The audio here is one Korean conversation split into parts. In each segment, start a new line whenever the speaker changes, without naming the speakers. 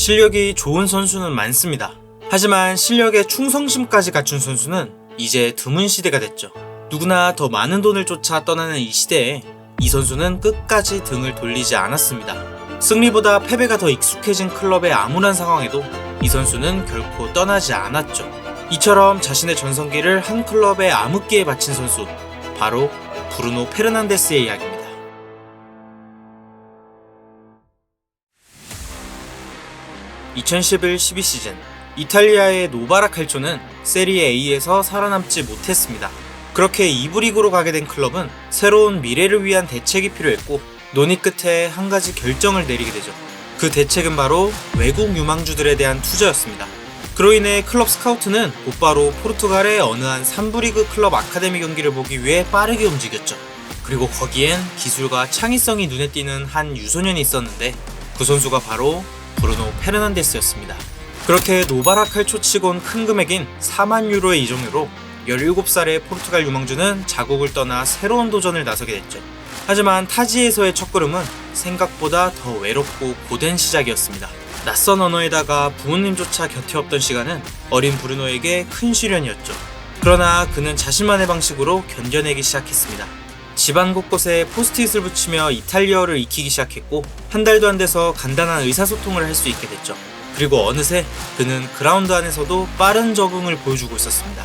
실력이 좋은 선수는 많습니다. 하지만 실력에 충성심까지 갖춘 선수는 이제 드문 시대가 됐죠. 누구나 더 많은 돈을 쫓아 떠나는 이 시대에 이 선수는 끝까지 등을 돌리지 않았습니다. 승리보다 패배가 더 익숙해진 클럽의 암울한 상황에도 이 선수는 결코 떠나지 않았죠. 이처럼 자신의 전성기를 한 클럽의 암흑기에 바친 선수, 바로 브루노 페르난데스의 이야기입니다. (2011-12) 시즌 이탈리아의 노바라 칼초는 세리에 A에서 살아남지 못했습니다. 그렇게 2부 리그로 가게 된 클럽은 새로운 미래를 위한 대책이 필요했고 논의 끝에 한 가지 결정을 내리게 되죠. 그 대책은 바로 외국 유망주들에 대한 투자였습니다. 그로 인해 클럽 스카우트는 곧바로 포르투갈의 어느 한 3부 리그 클럽 아카데미 경기를 보기 위해 빠르게 움직였죠. 그리고 거기엔 기술과 창의성이 눈에 띄는 한 유소년이 있었는데 그 선수가 바로 브루노 페르난데스였습니다. 그렇게 노바라 칼초 치곤 큰 금액인 4만 유로의 이적료로 17살의 포르투갈 유망주는 자국을 떠나 새로운 도전을 나서게 됐죠. 하지만 타지에서의 첫걸음은 생각보다 더 외롭고 고된 시작이었습니다. 낯선 언어에다가 부모님조차 곁에 없던 시간은 어린 브루노에게 큰 시련이었죠. 그러나 그는 자신만의 방식으로 견뎌내기 시작했습니다. 집안 곳곳에 포스트잇을 붙이며 이탈리아어를 익히기 시작했고 한 달도 안 돼서 간단한 의사소통을 할 수 있게 됐죠. 그리고 어느새 그는 그라운드 안에서도 빠른 적응을 보여주고 있었습니다.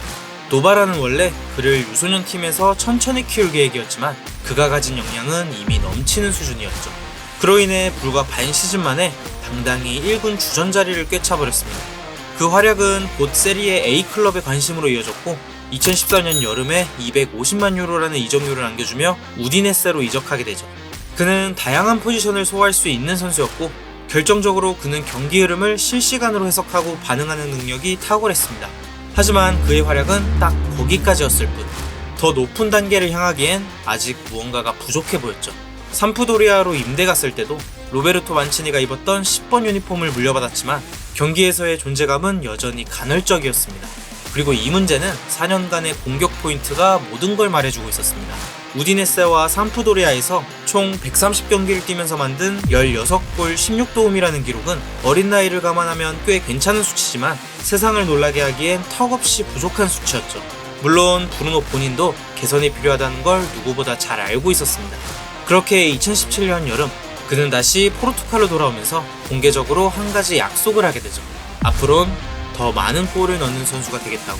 노바라는 원래 그를 유소년 팀에서 천천히 키울 계획이었지만 그가 가진 역량은 이미 넘치는 수준이었죠. 그로 인해 불과 반 시즌 만에 당당히 1군 주전 자리를 꿰차버렸습니다. 그 활약은 곧 세리의 A 클럽의 관심으로 이어졌고 2014년 여름에 250만 유로라는 이적료를 안겨주며 우디네세로 이적하게 되죠. 그는 다양한 포지션을 소화할 수 있는 선수였고 결정적으로 그는 경기 흐름을 실시간으로 해석하고 반응하는 능력이 탁월했습니다. 하지만 그의 활약은 딱 거기까지였을 뿐. 더 높은 단계를 향하기엔 아직 무언가가 부족해 보였죠. 삼프도리아로 임대 갔을 때도 로베르토 만치니가 입었던 10번 유니폼을 물려받았지만 경기에서의 존재감은 여전히 간헐적이었습니다. 그리고 이 문제는 4년간의 공격 포인트가 모든 걸 말해주고 있었습니다. 우디네세와 삼프도리아에서 총 130경기를 뛰면서 만든 16골 16도움이라는 기록은 어린 나이를 감안하면 꽤 괜찮은 수치지만 세상을 놀라게 하기엔 턱없이 부족한 수치였죠. 물론 브루노 본인도 개선이 필요하다는 걸 누구보다 잘 알고 있었습니다. 그렇게 2017년 여름 그는 다시 포르투갈로 돌아오면서 공개적으로 한 가지 약속을 하게 되죠. 앞으론 더 많은 골을 넣는 선수가 되겠다고.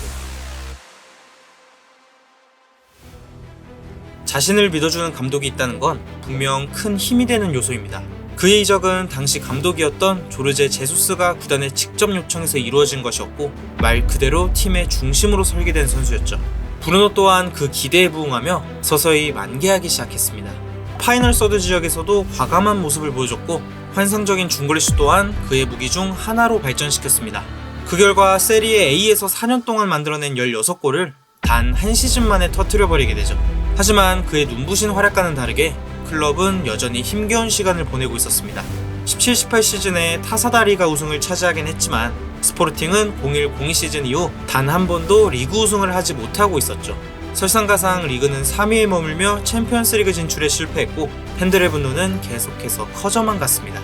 자신을 믿어주는 감독이 있다는 건 분명 큰 힘이 되는 요소입니다. 그의 이적은 당시 감독이었던 조르제 제수스가 구단에 직접 요청해서 이루어진 것이었고 말 그대로 팀의 중심으로 설계된 선수였죠. 브루노 또한 그 기대에 부응하며 서서히 만개하기 시작했습니다. 파이널 서드 지역에서도 과감한 모습을 보여줬고 환상적인 중거리슛 또한 그의 무기 중 하나로 발전시켰습니다. 그 결과 세리에 A에서 4년 동안 만들어낸 16골을 단 한 시즌 만에 터트려버리게 되죠. 하지만 그의 눈부신 활약과는 다르게 클럽은 여전히 힘겨운 시간을 보내고 있었습니다. 17-18 시즌에 타사다리가 우승을 차지하긴 했지만 스포르팅은 01-02 시즌 이후 단 한 번도 리그 우승을 하지 못하고 있었죠. 설상가상 리그는 3위에 머물며 챔피언스리그 진출에 실패했고 팬들의 분노는 계속해서 커져만 갔습니다.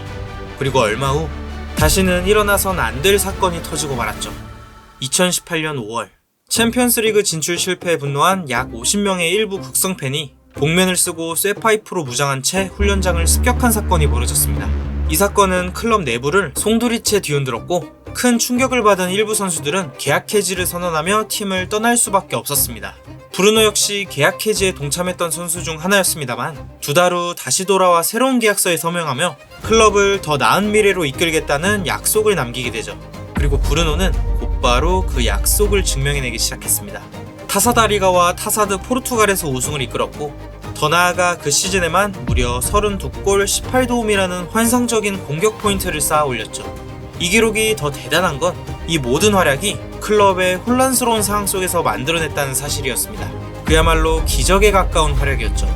그리고 얼마 후 다시는 일어나선 안 될 사건이 터지고 말았죠. 2018년 5월 챔피언스리그 진출 실패에 분노한 약 50명의 일부 극성 팬이 복면을 쓰고 쇠파이프로 무장한 채 훈련장을 습격한 사건이 벌어졌습니다. 이 사건은 클럽 내부를 송두리째 뒤흔들었고 큰 충격을 받은 일부 선수들은 계약 해지를 선언하며 팀을 떠날 수밖에 없었습니다. 브루노 역시 계약 해지에 동참했던 선수 중 하나였습니다만 두 달 후 다시 돌아와 새로운 계약서에 서명하며 클럽을 더 나은 미래로 이끌겠다는 약속을 남기게 되죠. 그리고 브루노는 곧바로 그 약속을 증명해내기 시작했습니다. 타사다리가와 타사드 포르투갈에서 우승을 이끌었고 더 나아가 그 시즌에만 무려 32골 18도움이라는 환상적인 공격 포인트를 쌓아 올렸죠. 이 기록이 더 대단한 건 이 모든 활약이 클럽의 혼란스러운 상황 속에서 만들어냈다는 사실이었습니다. 그야말로 기적에 가까운 활약이었죠.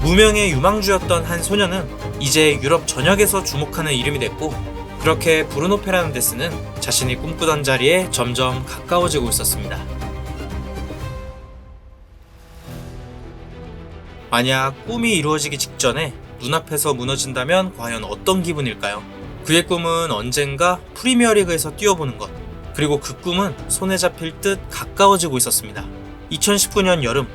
무명의 유망주였던 한 소녀는 이제 유럽 전역에서 주목하는 이름이 됐고 그렇게 브루노 페르난데스는 자신이 꿈꾸던 자리에 점점 가까워지고 있었습니다. 만약 꿈이 이루어지기 직전에 눈앞에서 무너진다면 과연 어떤 기분일까요? 그의 꿈은 언젠가 프리미어리그에서 뛰어보는 것. 그리고 그 꿈은 손에 잡힐 듯 가까워지고 있었습니다. 2019년 여름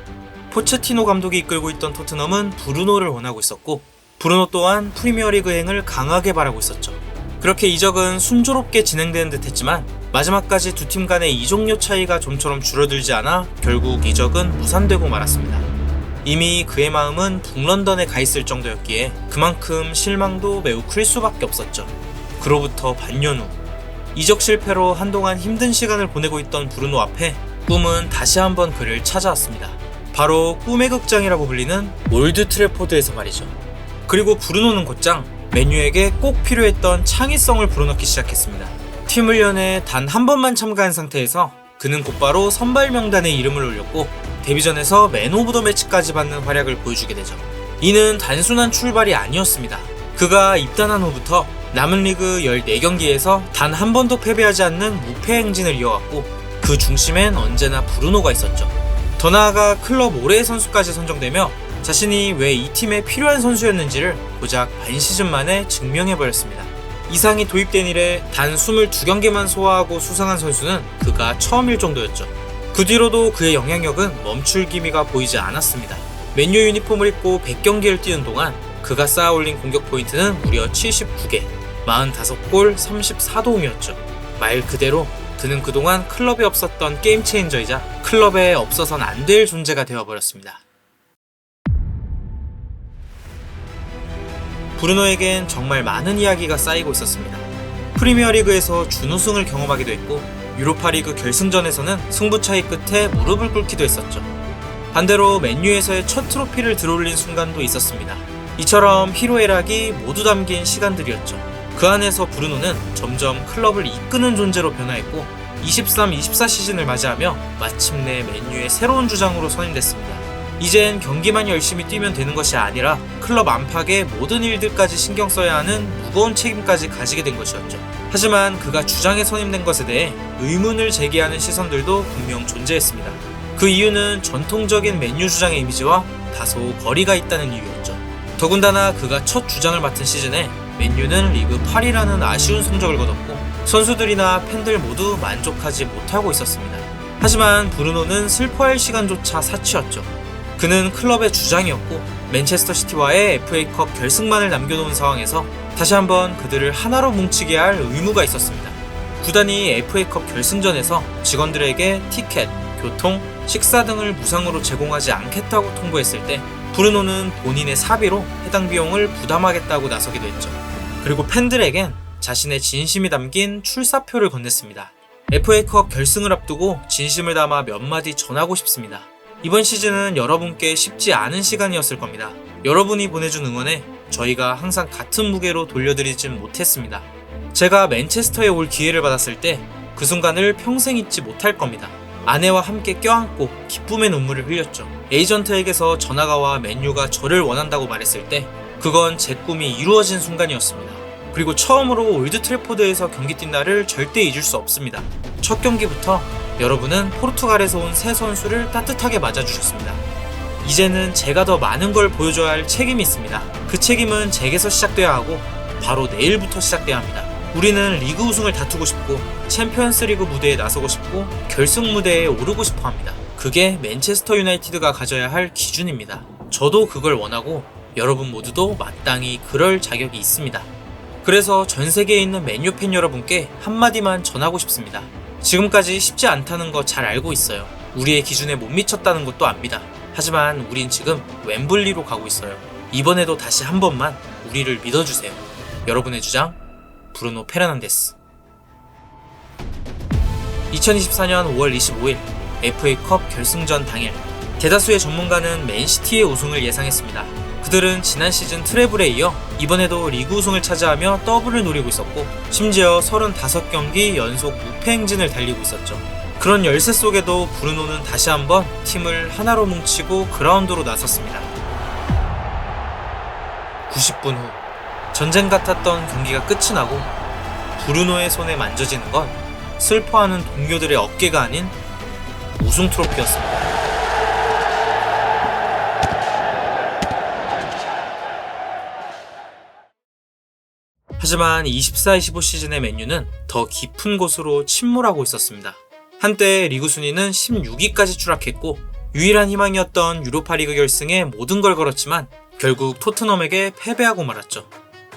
포체티노 감독이 이끌고 있던 토트넘은 브루노를 원하고 있었고 브루노 또한 프리미어리그 행을 강하게 바라고 있었죠. 그렇게 이적은 순조롭게 진행되는 듯 했지만 마지막까지 두 팀 간의 이적료 차이가 좀처럼 줄어들지 않아 결국 이적은 무산되고 말았습니다. 이미 그의 마음은 북런던에 가 있을 정도였기에 그만큼 실망도 매우 클 수밖에 없었죠. 그로부터 반년 후 이적 실패로 한동안 힘든 시간을 보내고 있던 브루노 앞에 꿈은 다시 한번 그를 찾아왔습니다. 바로 꿈의 극장이라고 불리는 올드 트래포드에서 말이죠. 그리고 브루노는 곧장 맨유에게 꼭 필요했던 창의성을 불어넣기 시작했습니다. 팀을 연해 단 한 번만 참가한 상태에서 그는 곧바로 선발 명단에 이름을 올렸고 데뷔전에서 맨 오브 더 매치까지 받는 활약을 보여주게 되죠. 이는 단순한 출발이 아니었습니다. 그가 입단한 후부터 남은 리그 14경기에서 단 한 번도 패배하지 않는 무패 행진을 이어왔고 그 중심엔 언제나 브루노가 있었죠. 더 나아가 클럽 올해의 선수까지 선정되며 자신이 왜 이 팀에 필요한 선수였는지를 고작 반 시즌 만에 증명해버렸습니다. 이상이 도입된 이래 단 22경기만 소화하고 수상한 선수는 그가 처음일 정도였죠. 그 뒤로도 그의 영향력은 멈출 기미가 보이지 않았습니다. 맨유 유니폼을 입고 100경기를 뛰는 동안 그가 쌓아 올린 공격 포인트는 무려 79개, 45골 34도움이었죠. 말 그대로 그는 그동안 클럽에 없었던 게임 체인저이자 클럽에 없어선 안 될 존재가 되어버렸습니다. 브루노에겐 정말 많은 이야기가 쌓이고 있었습니다. 프리미어리그에서 준우승을 경험하기도 했고 유로파리그 결승전에서는 승부 차이 끝에 무릎을 꿇기도 했었죠. 반대로 맨유에서의 첫 트로피를 들어올린 순간도 있었습니다. 이처럼 희로애락이 모두 담긴 시간들이었죠. 그 안에서 브루노는 점점 클럽을 이끄는 존재로 변화했고 23-24 시즌을 맞이하며 마침내 맨유의 새로운 주장으로 선임됐습니다. 이젠 경기만 열심히 뛰면 되는 것이 아니라 클럽 안팎의 모든 일들까지 신경 써야 하는 무거운 책임까지 가지게 된 것이었죠. 하지만 그가 주장에 선임된 것에 대해 의문을 제기하는 시선들도 분명 존재했습니다. 그 이유는 전통적인 맨유 주장의 이미지와 다소 거리가 있다는 이유였죠. 더군다나 그가 첫 주장을 맡은 시즌에 맨유는 리그 8위라는 아쉬운 성적을 거뒀고 선수들이나 팬들 모두 만족하지 못하고 있었습니다. 하지만 브루노는 슬퍼할 시간조차 사치였죠. 그는 클럽의 주장이었고 맨체스터 시티와의 FA컵 결승만을 남겨놓은 상황에서 다시 한번 그들을 하나로 뭉치게 할 의무가 있었습니다. 구단이 FA컵 결승전에서 직원들에게 티켓, 교통, 식사 등을 무상으로 제공하지 않겠다고 통보했을 때 브루노는 본인의 사비로 해당 비용을 부담하겠다고 나서기도 했죠. 그리고 팬들에겐 자신의 진심이 담긴 출사표를 건넸습니다. FA컵 결승을 앞두고 진심을 담아 몇 마디 전하고 싶습니다. 이번 시즌은 여러분께 쉽지 않은 시간이었을 겁니다. 여러분이 보내준 응원에 저희가 항상 같은 무게로 돌려드리진 못했습니다. 제가 맨체스터에 올 기회를 받았을 때 그 순간을 평생 잊지 못할 겁니다. 아내와 함께 껴안고 기쁨의 눈물을 흘렸죠. 에이전트에게서 전화가 와 맨유가 저를 원한다고 말했을 때 그건 제 꿈이 이루어진 순간이었습니다. 그리고 처음으로 올드 트래포드에서 경기 뛴 날을 절대 잊을 수 없습니다. 첫 경기부터 여러분은 포르투갈에서 온 새 선수를 따뜻하게 맞아주셨습니다. 이제는 제가 더 많은 걸 보여줘야 할 책임이 있습니다. 그 책임은 제게서 시작돼야 하고 바로 내일부터 시작돼야 합니다. 우리는 리그 우승을 다투고 싶고 챔피언스 리그 무대에 나서고 싶고 결승 무대에 오르고 싶어 합니다. 그게 맨체스터 유나이티드가 가져야 할 기준입니다. 저도 그걸 원하고 여러분 모두도 마땅히 그럴 자격이 있습니다. 그래서 전 세계에 있는 맨유 팬 여러분께 한마디만 전하고 싶습니다. 지금까지 쉽지 않다는 거 잘 알고 있어요. 우리의 기준에 못 미쳤다는 것도 압니다. 하지만 우린 지금 웸블리로 가고 있어요. 이번에도 다시 한 번만 우리를 믿어주세요. 여러분의 주장, 브루노 페르난데스. 2024년 5월 25일 FA컵 결승전 당일 대다수의 전문가는 맨시티의 우승을 예상했습니다. 그들은 지난 시즌 트래블에 이어 이번에도 리그 우승을 차지하며 더블을 노리고 있었고 심지어 35경기 연속 무패 행진을 달리고 있었죠. 그런 열세 속에도 브루노는 다시 한번 팀을 하나로 뭉치고 그라운드로 나섰습니다. 90분 후 전쟁 같았던 경기가 끝이 나고 브루노의 손에 만져지는 건 슬퍼하는 동료들의 어깨가 아닌 우승 트로피였습니다. 하지만 24-25 시즌의 맨유는 더 깊은 곳으로 침몰하고 있었습니다. 한때 리그 순위는 16위까지 추락했고 유일한 희망이었던 유로파리그 결승에 모든 걸 걸었지만 결국 토트넘에게 패배하고 말았죠.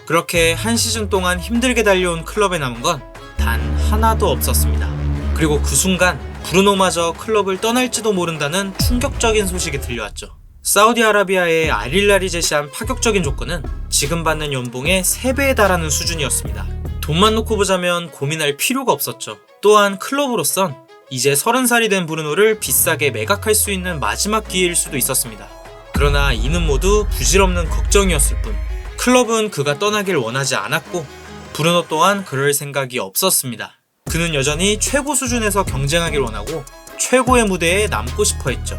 그렇게 한 시즌 동안 힘들게 달려온 클럽에 남은 건 단 하나도 없었습니다. 그리고 그 순간 브루노마저 클럽을 떠날지도 모른다는 충격적인 소식이 들려왔죠. 사우디아라비아의 알릴랄이 제시한 파격적인 조건은 지금 받는 연봉의 3배에 달하는 수준이었습니다. 돈만 놓고 보자면 고민할 필요가 없었죠. 또한 클럽으로선 이제 30살이 된 브루노를 비싸게 매각할 수 있는 마지막 기회일 수도 있었습니다. 그러나 이는 모두 부질없는 걱정이었을 뿐 클럽은 그가 떠나길 원하지 않았고 브루노 또한 그럴 생각이 없었습니다. 그는 여전히 최고 수준에서 경쟁하길 원하고 최고의 무대에 남고 싶어 했죠.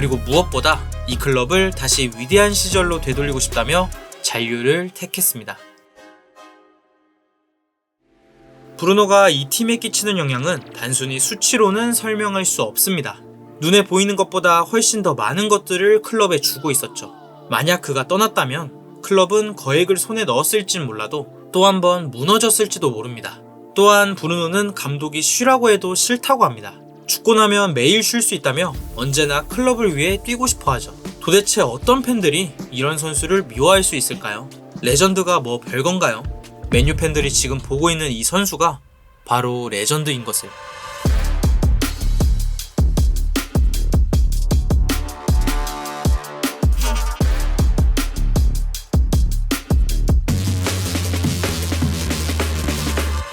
그리고 무엇보다 이 클럽을 다시 위대한 시절로 되돌리고 싶다며 잔류를 택했습니다. 브루노가 이 팀에 끼치는 영향은 단순히 수치로는 설명할 수 없습니다. 눈에 보이는 것보다 훨씬 더 많은 것들을 클럽에 주고 있었죠. 만약 그가 떠났다면 클럽은 거액을 손에 넣었을진 몰라도 또 한 번 무너졌을지도 모릅니다. 또한 브루노는 감독이 쉬라고 해도 싫다고 합니다. 죽고 나면 매일 쉴 수 있다며 언제나 클럽을 위해 뛰고 싶어 하죠. 도대체 어떤 팬들이 이런 선수를 미워할 수 있을까요? 레전드가 뭐 별건가요? 메뉴 팬들이 지금 보고 있는 이 선수가 바로 레전드인 것을.